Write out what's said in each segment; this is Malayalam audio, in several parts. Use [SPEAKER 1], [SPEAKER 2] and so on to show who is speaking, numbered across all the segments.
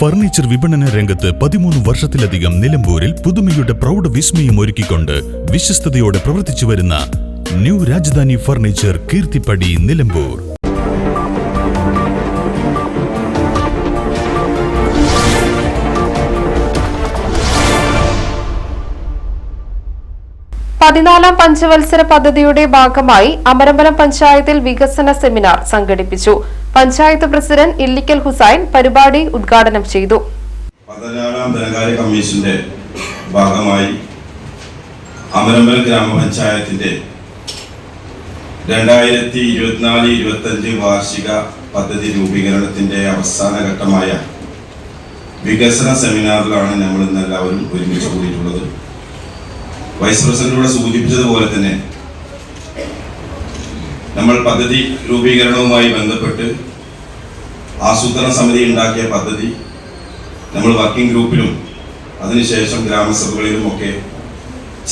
[SPEAKER 1] ഫർണിച്ചർ വിപണന രംഗത്ത് പതിമൂന്ന് വർഷത്തിലധികം നിലമ്പൂരിൽ പുതുമയുടെ പ്രൗഢ വിസ്മയം ഒരുക്കിക്കൊണ്ട് വിശ്വസ്തയോടെ പ്രവർത്തിച്ചു വരുന്ന ന്യൂ രാജധാനി ഫർണിച്ചർ കീർത്തിപ്പടി നിലമ്പൂർ.
[SPEAKER 2] പതിനാലാം പഞ്ചവത്സര പദ്ധതിയുടെ ഭാഗമായി അമരമ്പലം പഞ്ചായത്തിൽ വികസന സെമിനാർ സംഘടിപ്പിച്ചു. പഞ്ചായത്ത് പ്രസിഡന്റ് ഇല്ലിക്കൽ ഹുസൈൻ പരിപാടി ഉദ്ഘാടനം ചെയ്തു.
[SPEAKER 3] ധനകാര്യ കമ്മീഷന്റെ ഭാഗമായി അമരമ്പലം ഗ്രാമപഞ്ചായത്തിന്റെ രണ്ടായിരത്തി ഇരുപത്തിനാല് ഇരുപത്തഞ്ച് വാർഷിക പദ്ധതി രൂപീകരണത്തിന്റെ അവസാന ഘട്ടമായ വികസന സെമിനാറിലാണ് നമ്മൾ ഇന്ന് എല്ലാവരും ഒരുമിച്ച് കൂടിയിട്ടുള്ളത്. വൈസ് പ്രസിഡന്റിലൂടെ സൂചിപ്പിച്ചതുപോലെ തന്നെ നമ്മൾ പദ്ധതി രൂപീകരണവുമായി ബന്ധപ്പെട്ട് ആസൂത്രണ സമിതി ഉണ്ടാക്കിയ പദ്ധതി നമ്മൾ വർക്കിംഗ് ഗ്രൂപ്പിലും അതിനുശേഷം ഗ്രാമസഭകളിലും ഒക്കെ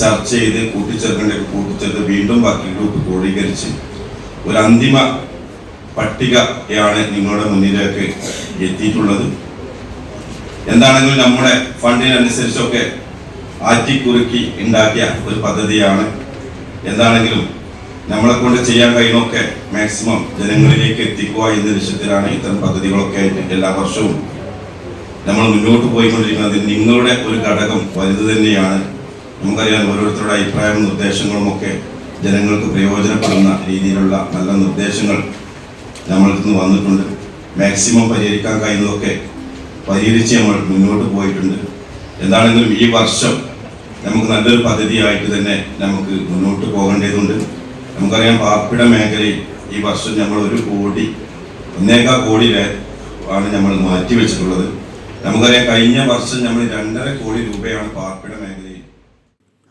[SPEAKER 3] ചർച്ച ചെയ്ത് കൂട്ടിച്ചേർക്കേണ്ട കൂട്ടിച്ചേർത്ത് വീണ്ടും വർക്കിംഗ് ഗ്രൂപ്പ് ക്രോഡീകരിച്ച് ഒരു അന്തിമ പട്ടികയാണ് നിങ്ങളുടെ മുന്നിലേക്ക് എത്തിയിട്ടുള്ളത്. എന്താണെങ്കിലും നമ്മുടെ ഫണ്ടിനനുസരിച്ചൊക്കെ ആറ്റിക്കുറുക്കി ഉണ്ടാക്കിയ ഒരു പദ്ധതിയാണ്. എന്താണെങ്കിലും നമ്മളെ കൊണ്ട് ചെയ്യാൻ കഴിയുന്നൊക്കെ മാക്സിമം ജനങ്ങളിലേക്ക് എത്തിക്കുക എന്ന ലക്ഷ്യത്തിലാണ് ഇത്തരം പദ്ധതികളൊക്കെ എല്ലാ വർഷവും നമ്മൾ മുന്നോട്ട് പോയിക്കൊണ്ടിരിക്കുന്നത്. നിങ്ങളുടെ ഒരു ഘടകം വലുത് തന്നെയാണ്. നമുക്കറിയാം ഓരോരുത്തരുടെ അഭിപ്രായവും നിർദ്ദേശങ്ങളും ഒക്കെ ജനങ്ങൾക്ക് പ്രയോജനപ്പെടുന്ന രീതിയിലുള്ള നല്ല നിർദ്ദേശങ്ങൾ നമ്മൾക്ക് നിന്ന് വന്നിട്ടുണ്ട്. മാക്സിമം പരിഹരിക്കാൻ കഴിയുന്നതൊക്കെ പരിഹരിച്ച് നമ്മൾ മുന്നോട്ട് പോയിട്ടുണ്ട്. എന്താണെങ്കിലും ഈ വർഷം നമുക്ക് നല്ലൊരു പദ്ധതിയായിട്ട് തന്നെ നമുക്ക് മുന്നോട്ട് പോകേണ്ടതുണ്ട്. നമുക്കറിയാം പാർപ്പിട മേഖലയിൽ ഈ വർഷം നമ്മൾ ഒരു കോടി ഒന്നേക്കാൾ കോടി ആണ് നമ്മൾ മാറ്റിവെച്ചിട്ടുള്ളത്. നമുക്കറിയാം കഴിഞ്ഞ വർഷം നമ്മൾ രണ്ടര കോടി രൂപയാണ് പാർപ്പിട മേഖലയിൽ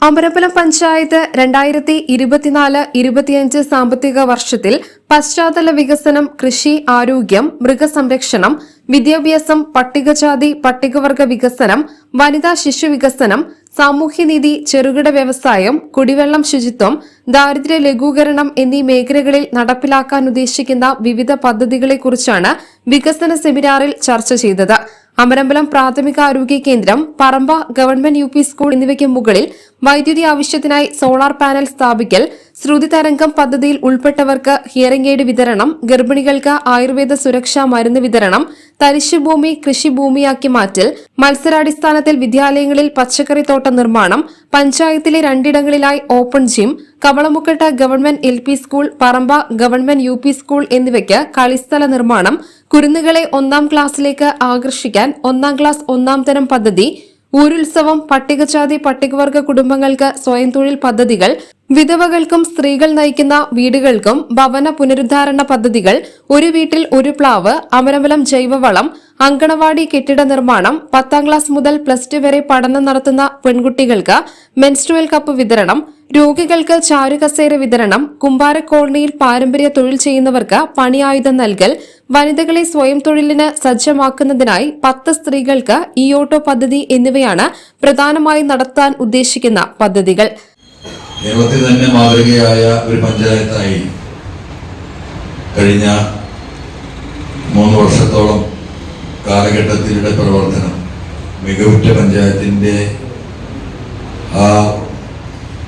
[SPEAKER 2] അമരമ്പലം പഞ്ചായത്ത് രണ്ടായിരത്തി ഇരുപത്തിനാല് ഇരുപത്തിയഞ്ച് സാമ്പത്തിക വർഷത്തിൽ പശ്ചാത്തല വികസനം കൃഷി ആരോഗ്യം മൃഗസംരക്ഷണം വിദ്യാഭ്യാസം പട്ടികജാതി പട്ടികവർഗ വികസനം വനിതാ ശിശു വികസനം സാമൂഹ്യനീതി ചെറുകിട വ്യവസായം കുടിവെള്ളം ശുചിത്വം ദാരിദ്ര്യ ലഘൂകരണം എന്നീ മേഖലകളിൽ നടപ്പിലാക്കാൻ ഉദ്ദേശിക്കുന്ന വിവിധ പദ്ധതികളെക്കുറിച്ചാണ് വികസന സെമിനാറിൽ ചർച്ച ചെയ്തത്. അമരമ്പലം പ്രാഥമികാരോഗ്യ കേന്ദ്രം പറമ്പ ഗവൺമെന്റ് യു സ്കൂൾ എന്നിവയ്ക്ക് മുകളിൽ വൈദ്യുതി ആവശ്യത്തിനായി സോളാർ പാനൽ സ്ഥാപിക്കൽ ശ്രുതി തരംഗം പദ്ധതിയിൽ ഉൾപ്പെട്ടവർക്ക് ഹിയറിംഗ് എയ്ഡ് വിതരണം ഗർഭിണികൾക്ക് ആയുർവേദ സുരക്ഷാ മരുന്ന് വിതരണം തരിശുഭൂമി കൃഷിഭൂമിയാക്കി മാറ്റൽ മത്സരാടിസ്ഥാനത്തിൽ വിദ്യാലയങ്ങളിൽ പച്ചക്കറിത്തോട്ട നിർമ്മാണം പഞ്ചായത്തിലെ രണ്ടിടങ്ങളിലായി open gym Kavalamukkatta government L P school Paramba government U P school എന്നിവയ്ക്ക് കളിസ്ഥല നിർമ്മാണം കുരുന്നുകളെ ഒന്നാം ക്ലാസ്സിലേക്ക് ആകർഷിക്കാൻ ഒന്നാം ക്ലാസ് ഒന്നാം തരം പദ്ധതി ഊരുത്സവം പട്ടികജാതി പട്ടികവർഗ കുടുംബങ്ങൾക്ക് സ്വയം തൊഴിൽ പദ്ധതികൾ വിധവകൾക്കും സ്ത്രീകൾ നയിക്കുന്ന വീടുകൾക്കും ഭവന പുനരുദ്ധാരണ പദ്ധതികൾ ഒരു വീട്ടിൽ ഒരു പ്ലാവ് അമരവലം ജൈവവളം അങ്കണവാടി കെട്ടിട നിർമ്മാണം പത്താം ക്ലാസ് മുതൽ പ്ലസ് ടു വരെ പഠനം നടത്തുന്ന പെൺകുട്ടികൾക്ക് മെൻസ്ട്രുവൽ കപ്പ് വിതരണം രോഗികൾക്ക് ചാരുകസേര വിതരണം കുമ്പാര കോളനിയിൽ പാരമ്പര്യ തൊഴിൽ ചെയ്യുന്നവർക്ക് പണിയായുധം നൽകൽ വനിതകളെ സ്വയം തൊഴിലിന് സജ്ജമാക്കുന്നതിനായി പത്ത് സ്ത്രീകൾക്ക് ഇ ഓട്ടോ പദ്ധതി എന്നിവയാണ് പ്രധാനമായും നടത്താൻ ഉദ്ദേശിക്കുന്ന പദ്ധതികൾ.
[SPEAKER 4] കേരളത്തിൽ തന്നെ മാതൃകയായ ഒരു പഞ്ചായത്തായി കഴിഞ്ഞ മൂന്ന് വർഷത്തോളം കാലഘട്ടത്തിലൂടെ പ്രവർത്തനം മികവുറ്റ പഞ്ചായത്തിന്റെ ആ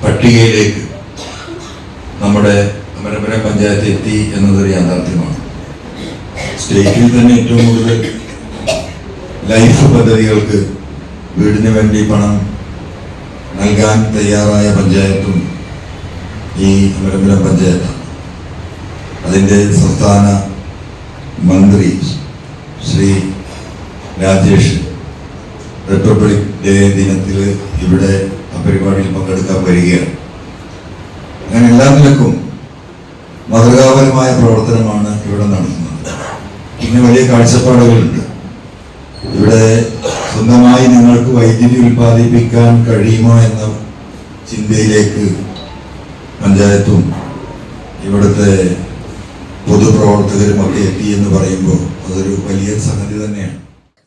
[SPEAKER 4] പട്ടികയിലേക്ക് നമ്മുടെ അമരപുര പഞ്ചായത്ത് എത്തി എന്നതൊരു യാഥാർത്ഥ്യമാണ്. സ്റ്റേറ്റിൽ തന്നെ ഏറ്റവും കൂടുതൽ ലൈഫ് പദ്ധതികൾക്ക് വീടിന് വേണ്ടി പണം നൽകാൻ തയ്യാറായ പഞ്ചായത്തും ഈ അമരമ്പലം പഞ്ചായത്താണ് അതിന്റെ സംസ്ഥാന മന്ത്രി ശ്രീ രാജേഷ് റിപ്പബ്ലിക് ഡേ ദിനത്തിൽ ഇവിടെ ആ പരിപാടിയിൽ പങ്കെടുക്കാൻ വരികയാണ്. അങ്ങനെ എല്ലാ നിലക്കും മാതൃകാപരമായ പ്രവർത്തനമാണ് ഇവിടെ നടത്തുന്നത്. പിന്നെ വലിയ കാഴ്ചപ്പാടുകളുണ്ട്. ഇവിടെ സ്വന്തമായി നിങ്ങൾക്ക് വൈദ്യുതി ഉൽപ്പാദിപ്പിക്കാൻ കഴിയുമോ എന്ന ചിന്തയിലേക്ക് പഞ്ചായത്തും ഇവിടുത്തെ പൊതുപ്രവർത്തകരും ഒക്കെ എത്തി എന്ന് പറയുമ്പോൾ അതൊരു വലിയ സംഗതി തന്നെയാണ്.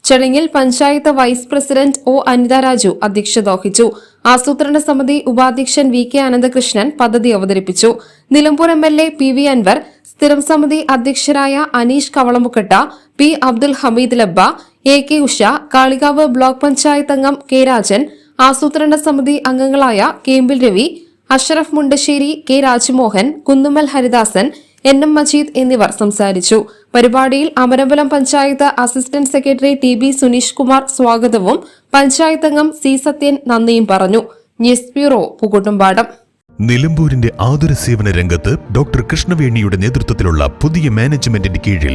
[SPEAKER 2] ചടങ്ങിൽ panchayat vice president O Anitha Raju അധ്യക്ഷത വഹിച്ചു. ആസൂത്രണ സമിതി ഉപാധ്യക്ഷൻ വി കെ അനന്തകൃഷ്ണൻ പദ്ധതി അവതരിപ്പിച്ചു. Nilambur M L A P V Anvar സ്ഥിരം സമിതി അധ്യക്ഷരായ Aneesh Kavalamukkatta P Abdul Hameed Labba A K Usha Kalikavu block panchayat അംഗം കെ രാജൻ ആസൂത്രണ സമിതി അംഗങ്ങളായ Kembil Ravi Asharaf Mundassery K Rajmohan Kunnumal Haridasan N M Majeed എന്നിവർ സംസാരിച്ചു. പരിപാടിയിൽ Amarambalam panchayat assistant secretary T B Suneesh Kumar സ്വാഗതവും പഞ്ചായത്ത് അംഗം സി സത്യൻ നന്ദിയും പറഞ്ഞു. ന്യൂസ് ബ്യൂറോ പുകുട്ടുംപാടം
[SPEAKER 1] നിലമ്പൂരിന്റെ ആതുര സേവന രംഗത്ത് ഡോക്ടർ കൃഷ്ണവേണിയുടെ നേതൃത്വത്തിലുള്ള പുതിയ മാനേജ്മെന്റിന്റെ കീഴിൽ